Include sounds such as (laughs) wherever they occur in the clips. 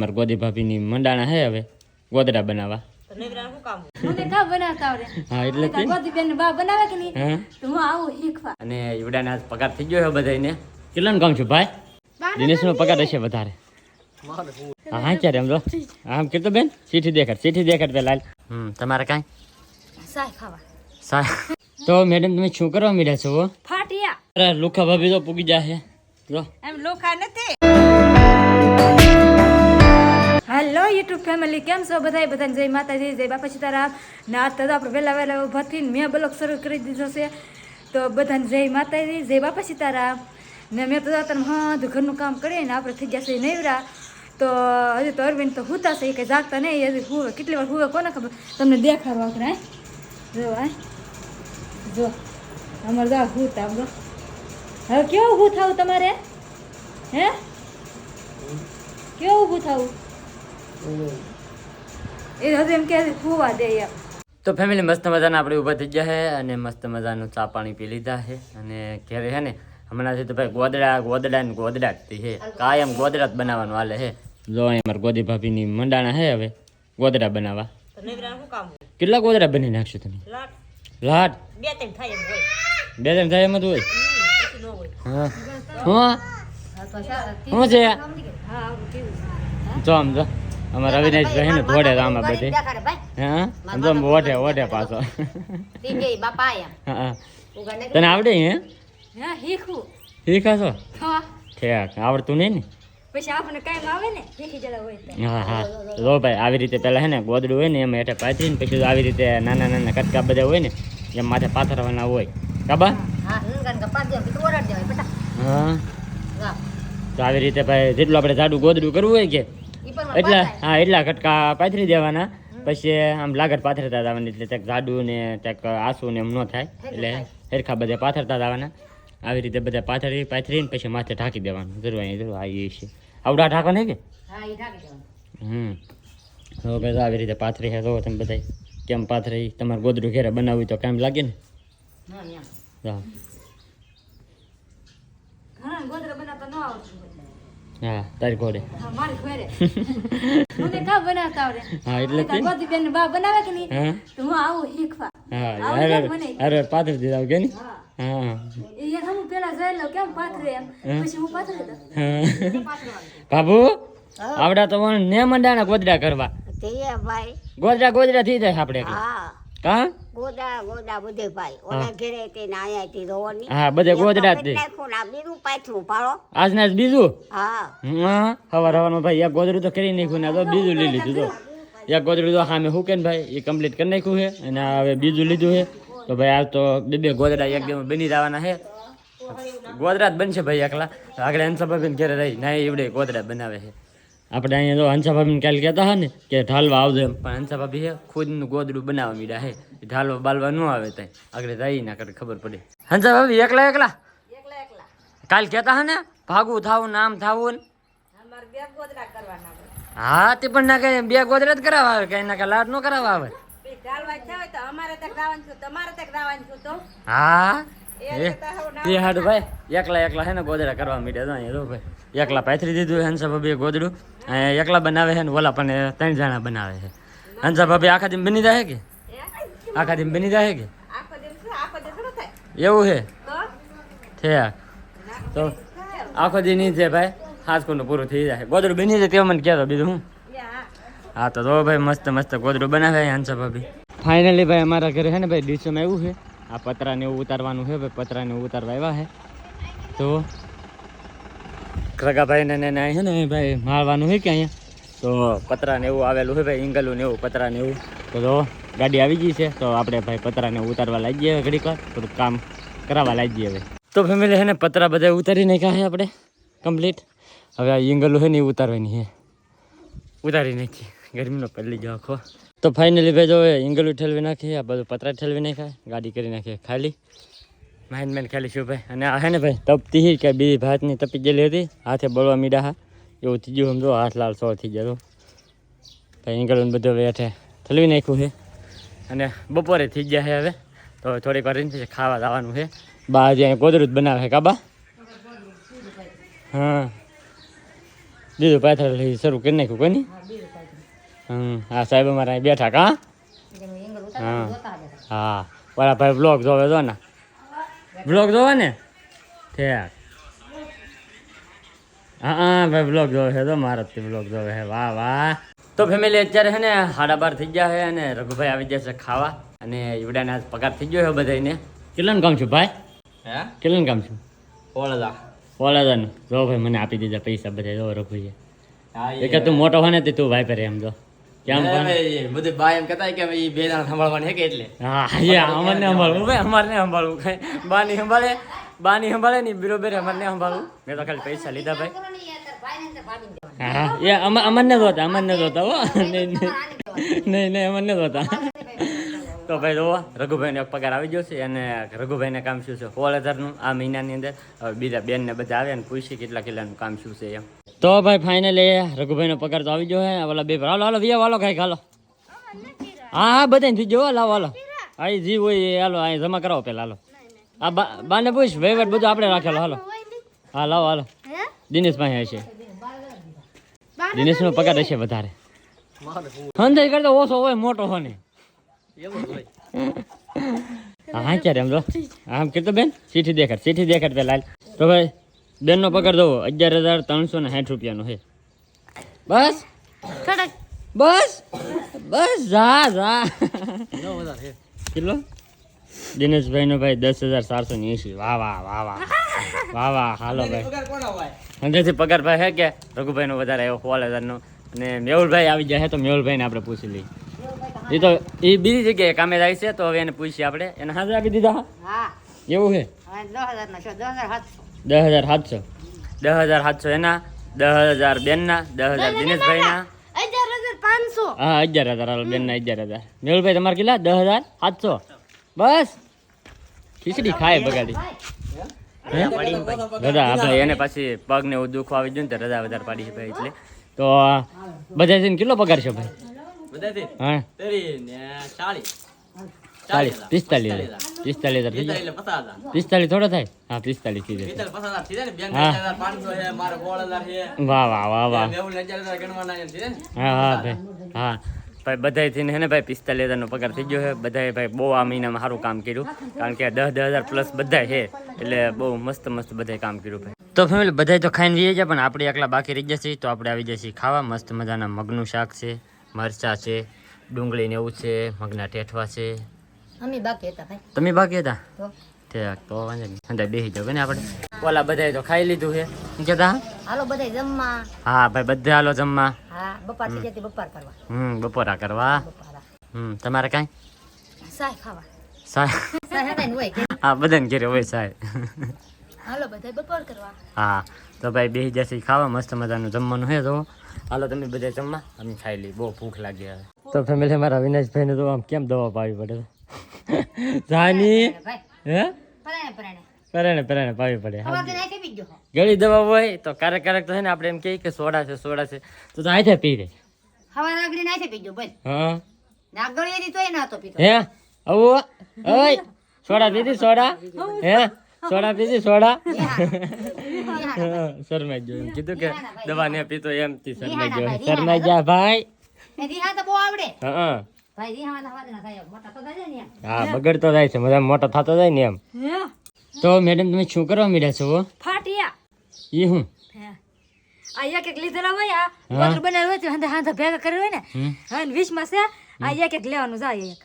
મારા ગોદી ભાભીની મંડાણા હે હવે ગોદડા બનાવવા. તે. ગોદી બેન બા બનાવે કે નહીં? હા. તો હું આવું શીખવા. અને ઈવડાને આજ પગાર થઈ ગયો બધાને કેટલાનું કામ છું ભાઈ? દિનેશનો પગાર હશે વધારે. હા હા ક્યારે એમ તો આમ કીધું બેન ચીઠી દેખાડ ચીઠી દેખાડ પેલા હમ તમારે કાંઈ? સાય ખાવા. તો મેડમ તમે શું કરવા મીડ્યા છો ફાટિયા. અરે લુખા ભાભી તો પૂગી જાય જો એમ લોખા નથી. હેલો યુટ્યુબ ફેમિલી, કેમ છો બધા બધાને જય માતાજી, જય બાપા સીતારામ. ના તો આપણે વહેલા વહેલા ઊભા થઈને મેં બ્લોગ શરૂ કરી દીધો છે. તો બધાને જય માતાજી, જય બાપા સીતારામ. ને મેં તો તમે હા ઘરનું કામ કરીએ ને આપણે થઈ ગયા છે નવરા. તો હજી તો અરવિંદ તો હુતા છે કંઈ જાગતા નહીં. હજી હુવે, કેટલી વાર હુવે કોને ખબર? તમને દેખાડો આપણે જો આ જો, અમારે જા હુતા જો હવે કેવું ઊભું થવું તમારે? હે? કેવું ઊભું થવું એ હજુ એમ કે હુવા દે એમ. તો ફેમિલી મસ્ત મજાના આપણે ઊભા થઈ ગયા છે અને મસ્ત મજાનું ચા પાણી પી લીધા છે અને ઘરે છે ને હમણાંથી તો ભાઈ ગોદડા ગોદડા ને ગોદડા જ છે કાયમ ગોદડા જ બનાવવાનું હાલે છે જો અહીંયા મારા ગોદી ભાભીની મંડાણા છે હવે ગોદડા બનાવવા. કેટલા ગોદડા બની નાખશો તમે? લાટ બે ત્રણ થાય એમ હોય. બે ત્રણ થાય એમ જ હોય? હા. હું? શું છે? હા આવું કેવું છે. જો આમ જો. અમારા અવિનાશ ભાઈ છે ને ધોડે રામે બધે. હા? તો ઓઢે ઓઢે પાછો. હા તને આવડે હે? શીખાશો? હા. ઠેક આવડતું નહીં ને? પછી આપણને કાંઈ આવે ને શીખી જતા હોય હા હા. લો ભાઈ આવી રીતે પહેલા હે ને ગોદડું હોય ને એમ હેઠે પાથરીને પછી આવી રીતે નાના નાના કટકા બધા હોય ને એમ માથે પાથરવાના હોય. કાબા હા તો આવી રીતે ભાઈ જેટલું આપણે જાડું ગોદડું કરવું હોય કે એટલા હા. એટલા કટકા પાથરી દેવાના. પછી આમ લાગત પાથરતા જવાની એટલે ત્યાં જાડું ને ત્યાં આસુ ને એમ ન થાય. એટલે હેરખા બધા પાથરતા જવાના આવી રીતે બધા પાથરી પાથરીને પછી માથે ઢાંકી દેવાનું. જરૂર અહીં જરૂર આ એ છે આવડા ઢાંકો નહીં કે? હમ. હવે ભાઈ આવી રીતે પાથરી છે. તો તમે બધા કેમ પાથરી? તમારે ગોદડું ઘેરે બનાવવું હોય તો કેમ લાગે ને. હા ઘણા ગોદરા બનાવતા ન આવડતું હોય. હા તારી ઘોડે. હા મારી ઘરે મને કા બનાવતા આવડે? (laughs) હા એટલે તે ગોદી બેન બા બનાવે કે નહીં? હા. તો હું આવું શીખવા. હા અરે મને. અરે પાથરી દીધા કે નહીં? હા. હા. એ હું પેલા જોઈ લઉં કેમ પાથરે એમ. પછી હું પાથરે દઉં. બાબુ આવડા તો વણ ને મંડાના ગોદડા કરવા. ભાઈ. ગોદડા ગોદડા થઈ જાય આપણે એટલે. હા? બધે ભાઈ. ઓલા ઘરે તે ને તે રોવાની. હા બધે ગોદડા જ દે. ના બીજું પાછું પાડો આજના જ બીજું? હા. હા હવાર હવારમાં ભાઈ એક ગોદડું તો કરી નાખ્યું ને તો બીજું લઈ લીધું તો. એક ગોદડું તો સામે હું કે ને ભાઈ એ કમ્પ્લીટ કરી નાખ્યું છે અને હવે બીજું લીધું છે. તો ભાઈ આ તો બે બે ગોદડા એકદમ બની જવાના છે. ગોદડા જ બનશે ભાઈ એકલા. આગળ હંસા ભાભીને ઘેરે રહી ના એવડે ગોદડા બનાવે છે. આપણે અહીંયા તો હંસા ભાભીને કાલે કહેતા હા ને કે ઢાલવા આવજો એમ. પણ હંસા ભાભી છે ખુદનું ગોદડું બનાવવા મીડા હે. ઢાલવા બાલવા ન આવે ત્યાં આગળ રહી ના કરે ખબર પડે. હંસા ભાભી એકલા એકલા? કાલ કહેતા હા ને ભાગવું થાવું નામ થાવું હા તે પણ ના કઈ બે ગોદરા જ કરાવવા આવે કઈ ના કઈ લાડ નો કરાવવા આવે. હા. એ તે હાડું ભાઈ, એકલા એકલા હે ને ગોદડા કરવા મીડ્યા તો અહીંયા જો ભાઈ. એકલા પાથરી દીધું હંસા ભાભી ગોદડું. અહીંયા એકલા બનાવે છે ને ઓલા પણ એ ત્રણ જણા બનાવે છે હંસા ભાભી આખા દિન બની જાય કે? આખા દિન બની જાય કે? એવું છે ઠેક તો આખો દી નહીં છે ભાઈ હાસકોનું પૂરું થઈ જાય. ગોદડું બની જાય તેવું મને કહેતો બીજું હું? હા, તો જો ભાઈ મસ્ત મસ્ત ગોદડું બનાવે હંસા ભાભી ફાઇનલી ભાઈ અમારા ઘરે છે ને ભાઈ, ડીશમાં એવું છે આ પતરાને એવું ઉતારવાનું છે ભાઈ પતરાને ઉતારવા આવ્યા છે. તો ખગાભાઈ ને ને છે ને ભાઈ મારવાનું છે કે અહીંયા? તો પતરાને એવું આવેલું છે ભાઈ ઇંગલું ને એવું, પતરાને એવું. તો જો, ગાડી આવી ગઈ છે, તો આપણે ભાઈ પતરાને ઉતારવા લાગી હવે ઘડીક વાર. થોડુંક કામ કરાવવા લાગીએ હવે. તો ફેમિલી છે ને, પતરા બધા ઉતારી નાખ્યા છે આપણે, કમ્પ્લીટ. હવે આ ઇંગલું છે ને એ ઉતારવાની છે. ઉતારી નાખી. ગરમીનો પલ્લી જાવ આખો. તો ફાઇનલી ભાઈ જો એંગલ ઠેલવી નાખી, આ બધું પતરા ઠેલવી નાખ્યા, ગાડી કરી નાખી, ખાલી. માઇન મેન ખાલી શું ભાઈ? અને આ હે ને ભાઈ, તપતી હી કે બીજી ભાતની તપી ગયેલી હતી, હાથે બળવા મીડા હા, એવું થઈ ગયું સમજો, હાથ લાલ સો થઈ ગયો ભાઈ ઇંગલું બધું હવે હેઠે ઠલવી નાખ્યું છે અને બપોરે થઈ ગયા છે હવે, તો થોડીક વાર રહીને પછી ખાવા જવાનું છે બા જે ગોદરું જ બનાવે છે કાબા હા. બીજું પાથર શરૂ કરી નાખ્યું કોની? હમ હા સાહેબ અમારા અહીં બેઠા કા? હા. હા બરા ભાઈ બ્લોગ જોવે જો ને. બ્લોગ જોવે ને? ઠેક. હા હા ભાઈ બ્લોગ જોવે છે તો મારાથી બ્લોગ જોવે છે. વાહ વાહ. તો ફેમિલી અત્યારે છે ને સાડા બાર થઈ ગયા છે અને રઘુભાઈ આવી જશે ખાવા. અને ઈવડાને આજ પગાર થઈ ગયો છે બધાને કેટલાનું કામ છું ભાઈ? હે? કેટલાનું કામ છું? ઓળદા ઓલાદાનું જો ભાઈ મને આપી દીધા પૈસા બધા જો રઘુભાઈએ. એક તું મોટો હોય ને તે તું ભાઈ પર એમ જો. કેમ પણ બધું એમ કહેતા કે ઈ બે જણા સંભાળવાની હે કે એટલે? હા એ અમને સંભાળવું. ભાઈ અમારે સંભાળવું. કઈ (laughs) બાની સંભાળે બાની સંભાળે નહીં બરોબર અમારે સંભાળવું. મેં તો ખાલી પૈસા લીધા ભાઈ. હા એ અમા અમને જોતા અમને જોતા હો. (laughs) નહીં નહીં. નહીં નહીં અમને જોતા. તો ભાઈ જુઓ રઘુભાઈનો એક પગાર આવી ગયો છે અને રઘુભાઈને કામ શું છે? સોળ હજારનું આ મહિનાની અંદર બીજા બેનને બધા આવે અને પૂછી કેટલા કેટલાનું કામ શું છે એમ. તો ભાઈ ફાઇનલી રઘુભાઈનો પગાર તો આવી ગયો છે ઓલા બે હાલો હાલો, વિયા હાલો કાંઈક હાલો હા હા બધાને થઈ ગયો લાવો, હાલો. અહીં જી હોય એ હાલો અહીં જમા કરાવો પેલા, હાલો. આ બાને પૂછ, વહીવટ બધું આપણે રાખેલો, હાલો. હા, લાવો, હાલો. દિનેશ પાસે હશે. દિનેશનો પગાર હશે વધારે. અંદાજ કરતા ઓછો હોય, મોટો હોય ને. (laughs) હા હા ક્યારે એમ જો? આમ કીધું બેન ચીઠી દેખાડ ચીઠી દેખાડ પેલા તો ભાઈ બેનનો પગાર દો અગિયાર હજાર ત્રણસો ને સાઠ રૂપિયાનો છે. બસ? બસ? બસ જા જા. કેટલો? દિનેશભાઈનો ભાઈ દસ હજાર ચારસો ને એસી વાહ વાહ વાહ વાહ. વાહ વાહ હાલો ભાઈ. અંદરથી પગાર ભાઈ હે કે? રઘુભાઈ નો વધારે આવ્યો સોળ હજારનો અને મેહુલભાઈ આવી જાય તો મેહુલભાઈને આપણે પૂછી લઈએ. એ તો એ બીજી જગ્યાએ કામે જાય છે તો હવે એને પૂછીએ આપણે. એને હાજર આપી દીધા? હા. એવું છે? દસ હજાર સાતસો દસ હજાર સાતસો એના દસ હજાર બેનના દસ હજાર દિનેશભાઈના હા અગિયાર હજાર હાલો બેનના અગિયાર હજાર મેળભાઈ તમારે કેટલા? દસ હજાર સાતસો બસ. ખીચડી ખાય બગાડી. દાદા રજા આપણે એને પાછી પગ ને એવું દુખવા આવી ગયું ને તો રજા વધારે પાડી છે ભાઈ એટલે. તો બધા જઈને કેટલો પગાર છે ભાઈ? હા. ચાલીસ. પિસ્તાલીસ પિસ્તાલીસ હજાર પિસ્તાલીસ થોડો થાય? હા પિસ્તાલીસ થઈ જાય વાહ વાહ વાહ વાહ. હા હા ભાઈ. હા. ભાઈ બધાય થઈને હે ને ભાઈ પિસ્તાલીસ હજારનો પગાર થઈ ગયો છે. બધાએ ભાઈ બહુ આ મહિનામાં સારું કામ કર્યું. કારણ કે દસ દસ હજાર પ્લસ બધા છે. એટલે બહુ મસ્ત મસ્ત બધાએ કામ કર્યું ભાઈ. તો ફેમિલી બધાય તો ખાઈને રહી જાય પણ આપણે એકલા બાકી રહી જશે તો આપણે આવી જશે ખાવા. મસ્ત મજાના મગનું શાક છે. મરચા છે ડુંગળી ને એવું છે મગના ટેઠવા છે. અમે બાકી હતા ભાઈ. તમે બાકી હતા? તો? તો વાંધો નહીં. અંદર બેસી જાવ ને આપણે? ઓલા બધાએ તો ખાઈ લીધું છે. શું કહેતા? હાલો બધા જમવા. હા ભાઈ બધા હાલો જમવા. હા બપાર થઈ જતી બપાર કરવા. હમ બપોરા કરવા. હમ તમારે કાંઈ? સાય ખાવા. સાય હા બધાને ઘેરે હોય સાહેબ હાલો બધા બપોર કરવા. હા. તો ભાઈ બેસી જશે ખાવા મસ્ત મજાનું જમવાનું છે તો. હાલો તમે બધા જમવા. અમે ખાઈ લઈ બહુ ભૂખ લાગી હવે. તો ફેમિલી મારા વિનેશભાઈને તો આમ કેમ દવા પાવી પડે? જાની? હે? પરાણે પરાણે. પરાણે પરાણે પાવી પડે. ગળી દવા હોય તો ક્યારેક ક્યારેક તો છે ને આપણે એમ કહીએ કે સોડા છે સોડા છે. તો તો આથે પી રે હવા બોલ. હા. તોય પીતો હે? આવું. ઓય. સોડા પીધી સોડા? હે? સોડા પીધી સોડા? શરમાઈ ગયો. એમ કીધું કે દવા ને પીતો એમ થી શરમાઈ ગયો. શરમાઈ જા ભાઈ. એ રીહા તો બહુ આવડે. હા. ભાઈ રીહા ના વાદના થાય મોટા તો થાય ને હા બગડતો જાય છે બધા મોટો થતો જાય ને એમ. તો મેડમ તમે શું કરવા મીડ્યા છો? ફાટિયા. એ હું? આ એક એક લીધેલા હોય આ હા. હોય હાંધા હાંધા ભેગા કર્યા હોય ને હમ. હા ને વીસમાં છે આ એક એક લેવાનું જાય એક.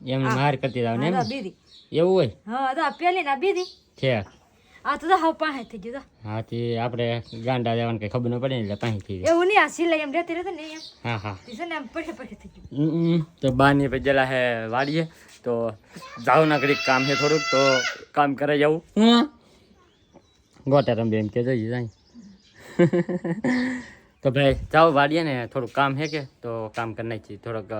એમ માર કરતી જાવ ને એમ? એવું હોય? હા તો પેલી ને બીજી. છે. આ તો હાવ પાસે થઈ ગયું હા તે આપણે ગાંડા દેવાનું કઈ ખબર ન પડે ને એટલે પાણી થઈ એવું નહીં આ સિલાઈ એમ રહેતી રહેતી ને હા હા. છે ને એમ પડે પડે થઈ ગયું. તો બાની પેલા હે વાડીએ તો જાવ ના કરી કામ છે થોડુંક તો કામ કરે જવું હું? ગોટા રમ એમ કે જઈ જાય. તો ભાઈ જાઓ વાડીએ ને થોડુંક કામ છે કે તો કામ કરી નાખીએ. થોડોક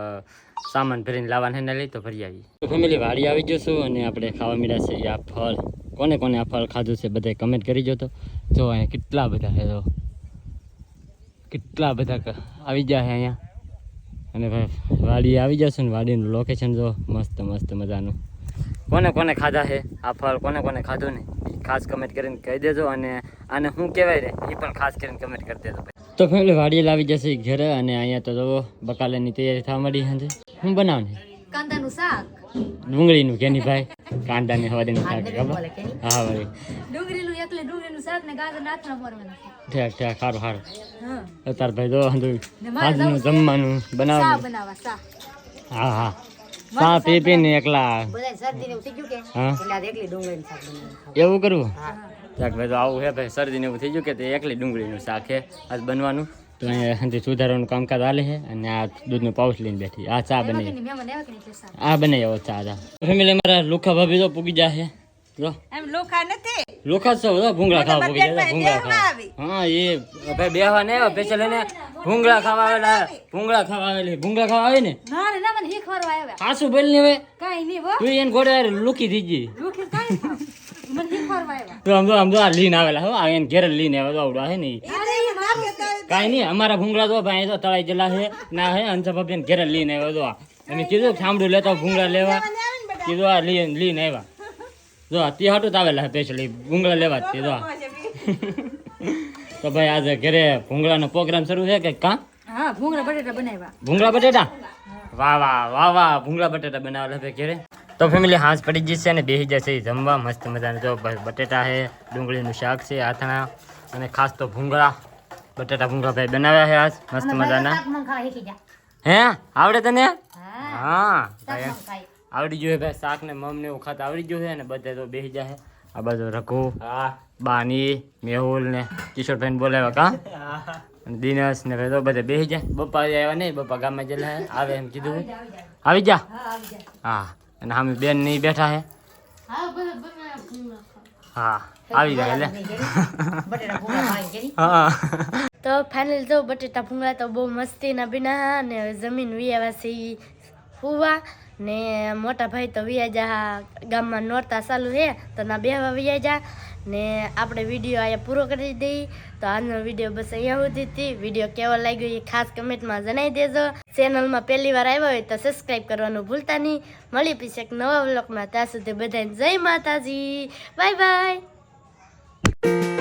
સામાન ભરીને લાવવાને લઈ તો ભરી આવીએ. તો ફેમિલી વાડી આવી જશું અને આપણે ખાવા મળ્યા છે આ ફળ. કોને કોને આ ફળ ખાધું છે બધા કમેન્ટ કરી જો તો જો અહીંયા કેટલા બધા છે તો કેટલા બધા આવી ગયા છે અહીંયા. અને ભાઈ વાડી આવી જશે ને, વાડીનું લોકેશન જો મસ્ત મસ્ત મજાનું. કોને કોને ખાધા છે આ ફળ, કોને કોને ખાધું ને ખાસ કમેન્ટ કરીને કહી દેજો અને આને શું કહેવાય રે એ પણ ખાસ કરીને કમેન્ટ કરી દેજો તો ફેમિલી, વાડીએ લાવી જશે ઘરે અને અહીંયા તો જો બકાલાની તૈયારી થવા માંડી છે. હું બનાવને કાંદાનું શાક? ડુંગળીનું કેની ભાઈ. કાંદાની હવાદીનું શાક ખબર? હા ભાઈ. ડુંગળીનું એકલે ડુંગળીનું શાક ને ગાજર નાથના મોરવાના ઠેક ઠેક સારું સારું હા. ભાઈ જો આજનું જમવાનું બનાવવાનું. બનાવવા હા હા. ચા પી પીને એકલા. ને એકલી એવું કરવું શાક ભાઈ તો આવું હે ભાઈ શરદી ને એવું થઈ ગયું કે તે એકલી ડુંગળીનું શાક છે આજ બનવાનું. તો અહીંયા હંધી સુધારવાનું કામકાજ હાલે છે અને આ દૂધનું પાઉચ લઈને બેઠી. આ ચા શાક આ બનાવી આવો ચા ચા ફેમિલી મારા લોખા ભાભી તો પૂગી જાય જો. લોખા નથી? લુખા ભૂંગળા ખાવા પૂગી ભૂંગળા ખાવા. હા એ ભાઈ બેહવા ને આવ્યા ભૂંગળા ખાવા આવેલા ભૂંગળા ખાવા આવેલી. ભૂંગળા ખાવા આવે ને? ના રે ના મને શીખવાડવા આવ્યા. હાસુ બોલ ને હવે? કાંઈ નહીં હો. તું એને ગોળે લુકી આવ્યા. તો આમ તો આમ તો આ લીન આવેલા હો આ એને ઘેર લીન આવે તો હે ને. કાંઈ નહીં અમારા ભૂંગળા તો ભાઈ તો તળાઈ જલા છે. ના હે અંશા ભાભી ને ઘેર લઈને આવ્યો તો અમે કીધું સાંભળ્યું સાંભળું લેતો ભૂંગળા લેવા. કીધું આ લઈ લઈને આવ્યા. જો તે હાટું આવેલા સ્પેશિયલી ભૂંગળા લેવા જ કીધું તો ભાઈ આજે ઘરે ભૂંગળાનો પ્રોગ્રામ શરૂ છે કે કાં? હા ભૂંગળા બટેટા બનાવ્યા. ભૂંગળા બટેટા? વાહ વાહ વાહ વાહ ભૂંગળા બટેટા બનાવેલા છે ઘરે. તો ફેમિલી હાંસ પડી જશે અને બેસી જશે જમવા. મસ્ત મજાનું જો બટેટા છે ડુંગળીનું શાક છે આથણા અને ખાસ તો ભૂંગળા. બટેટા ભૂંગળા ભાઈ બનાવ્યા છે આજ. મસ્ત મજાના. હે? આવડે તને? હા. ભાઈ આવડી ગયું છે ભાઈ શાક ને મમ ને એવું ખાતા આવડી ગયું છે અને બધા તો બેસી જાય આ બાજુ રઘુ બાની મેહુલ ને કિશોરભાઈ બોલાવ્યા કા? અને દિનેશ ને ભાઈ તો બધા બેસી જાય. બપ્પા હજી આવ્યા નહીં બપ્પા ગામમાં ગયેલા છે. આવે એમ કીધું. છે. આવી જા. હા અને સામે બેન નહીં બેઠા છે. આવી જાય એટલે તો ફાઇનલ તો બટેટા ભૂંગળા તો બહુ મસ્તીના બન્યા અને જમીન વિયાવા સી હુવા. ને મોટા ભાઈ તો વિયા જા ગામમાં નોરતા ચાલુ છે તો ના બેહવા વિયાજા ને આપણે વીડિયો અહીંયા પૂરો કરી દઈ. તો આજનો વીડિયો બસ અહીંયા સુધી હતી વીડિયો કેવો લાગ્યો એ ખાસ કમેન્ટમાં જણાવી દેજો. ચેનલમાં પહેલી વાર આવ્યા હોય તો સબસ્ક્રાઈબ કરવાનું ભૂલતા નહીં. મળી પછી એક નવા બ્લોગમાં ત્યાં સુધી બધાને જય માતાજી. Bye bye